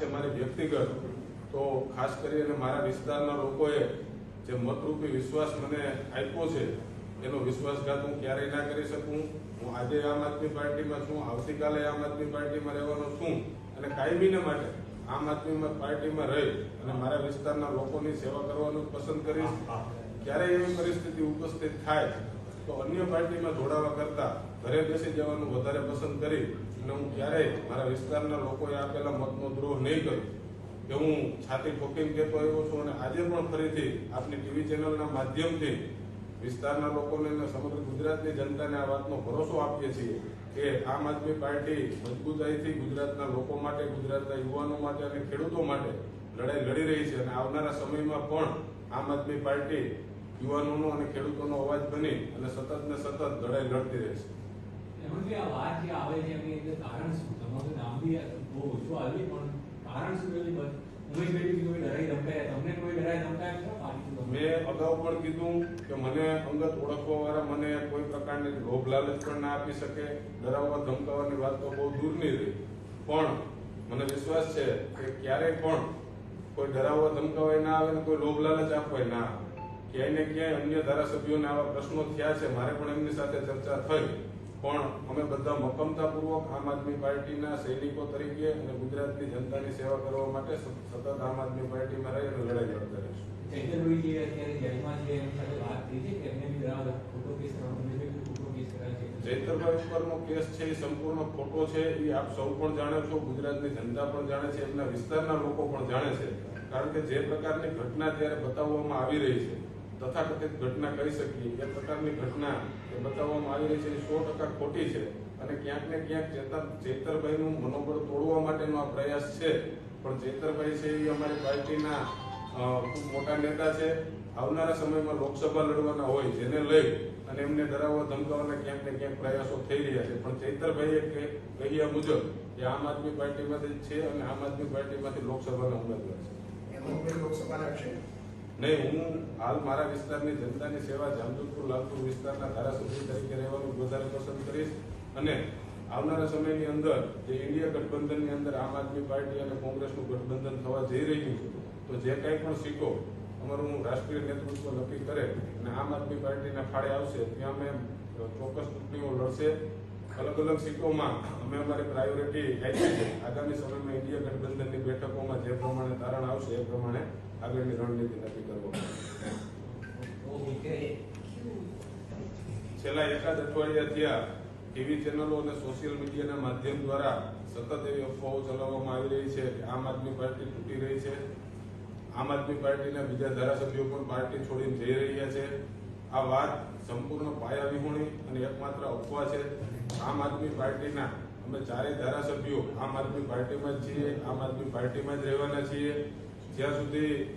છે મારી વ્યક્તિગત. તો ખાસ કરીને મારા વિસ્તારના લોકોએ જે મતરૂપી વિશ્વાસ મને આપ્યો છે, એનો વિશ્વાસઘાત હું ક્યારેય ના કરી શકું. હું આજે આમ આદમી પાર્ટીમાં છું, આવતીકાલે આમ આદમી પાર્ટીમાં રહેવાનો છું અને કાયમીને માટે આમ આદમી પાર્ટીમાં રહી અને મારા વિસ્તારના લોકોની સેવા કરવાનું પસંદ કરીશ. ક્યારેય એવી પરિસ્થિતિ ઉપસ્થિત થાય તો અન્ય પાર્ટીમાં જોડાવા કરતા ઘરે બેસી જવાનું વધારે પસંદ કરી અને હું ક્યારેય મારા વિસ્તારના લોકોએ આપેલા મતનો દ્રોહ નહીં કર્યો કે હું છાતી ઠોકીને કહેતો આવ્યો છું અને આજે પણ ફરીથી આપની ટીવી ચેનલના માધ્યમથી વિસ્તારના લોકોને અને સમગ્ર ગુજરાતની જનતાને આ વાતનો ભરોસો આપીએ છીએ કે આમ આદમી પાર્ટી મજબૂતાઈથી ગુજરાતના લોકો માટે, ગુજરાતના યુવાનો માટે અને ખેડૂતો માટે લડાઈ લડી રહી છે અને આવનારા સમયમાં પણ આમ આદમી પાર્ટી યુવાનોનો અને ખેડૂતોનો અવાજ બની અને સતત ને સતત લડાઈ લડતી રહેશે એમાં કે આ વાત જે આવે છે એની અંદર કારણ શું? તમારું નામ બી બહુ ઓછું આવ્યું પણ કારણ શું પેલી બસ મેં અગાઉ પણ કીધું કે મને અંગત ઓળખવા વાળા મને કોઈ પ્રકારની લોભ લાલચ પણ ના આપી શકે. ડરાવવા ધમકાવવાની વાત તો બહુ દૂરની રહી. પણ મને વિશ્વાસ છે કે ક્યારેય પણ કોઈ ડરાવવા ધમકાવાય ના આવે ને કોઈ લોભ લાલચ આપવાય ના આવે. ક્યાંય ને ક્યાંય અન્ય ધારાસભ્યોને આવા પ્રશ્નો થયા છે. મારે પણ એમની સાથે ચર્ચા થઈ. પણ અમે બધા મક્કમતાપૂર્વક આમ આદમી પાર્ટીના સૈનિકો તરીકે અને ગુજરાતની જનતાની સેવા કરવા માટે સતત આમ આદમી પાર્ટીમાં રહી અને લડાઈ લડતા રહીશું. જયતરભાઈ ઉપરનો કેસ છે એ સંપૂર્ણ ખોટો છે. એ આપ સૌ પણ જાણો છો. ગુજરાતની જનતા પણ જાણે છે. એમના વિસ્તારના લોકો પણ જાણે છે. કારણ કે જે પ્રકારની ઘટના ત્યારે બતાવવામાં આવી રહી છે તથાકથિત ઘટના કહી શકીએ. એ પ્રકારની ઘટના એ બતાવવામાં આવી રહી છે એ સો ટકા ખોટી છે અને ક્યાંક ને ક્યાંક ચેતર ચેતરભાઈનું મનોબળ તોડવા માટેનો આ પ્રયાસ છે. પણ ચેતરભાઈ છે એ અમારી પાર્ટીના ખૂબ મોટા નેતા છે. આવનારા સમયમાં લોકસભા લડવાના હોય જેને લઈ અને એમને ડરાવવા, ધમકાવવાના ક્યાંક ને ક્યાંક પ્રયાસો થઈ રહ્યા છે. પણ ચૈતરભાઈએ કહ્યા મુજબ કે આમ આદમી પાર્ટીમાંથી છે અને આમ આદમી પાર્ટીમાંથી લોકસભાના ઉમેદવાર છે. લોકસભા લડશે નહીં, હું હાલ મારા વિસ્તારની જનતાની સેવા જામજોધપુર, લાલપુર વિસ્તારના ધારાસભ્ય તરીકે રહેવાનું વધારે પસંદ કરીશ. અને આવનારા સમયની અંદર જે ઇન્ડિયા ગઠબંધનની અંદર આમ આદમી પાર્ટી અને કોંગ્રેસનું ગઠબંધન થવા જઈ રહ્યું છે, તો જે કાંઈ પણ શીખો અમારું રાષ્ટ્રીય નેતૃત્વ નક્કી કરે અને આમ આદમી પાર્ટીના ફાળે આવશે, ત્યાં અમે ચોક્કસ ચૂંટણીઓ લડશે. અલગ અલગ સીટોમાં અમે અમારી પ્રાયોરિટી આપી છે. આગામી સમયમાં ઇન્ડિયા ગઠબંધનની બેઠકોમાં જે પ્રમાણે તારણ આવશે એ પ્રમાણે આગળની રણનીતિ નક્કી કરવામાં છેલ્લા એકાદ અઠવાડિયા થયા ટીવી ચેનલો અને સોશિયલ મીડિયાના માધ્યમ દ્વારા સતત એવી અફવાઓ ચલાવવામાં આવી રહી છે કે આમ આદમી પાર્ટી તૂટી રહી છે. આમ આદમી પાર્ટીના બીજા ધારાસભ્યો પણ પાર્ટી છોડીને જઈ રહ્યા છે. આ વાત સંપૂર્ણ પાયા વિહોણી અને એકમાત્ર અફવા છે. આમ આદમી પાર્ટીના અમે ચારેય ધારાસભ્યો આમ આદમી પાર્ટીમાં જ છીએ, આમ આદમી પાર્ટીમાં જ રહેવાના છીએ. જ્યાં સુધી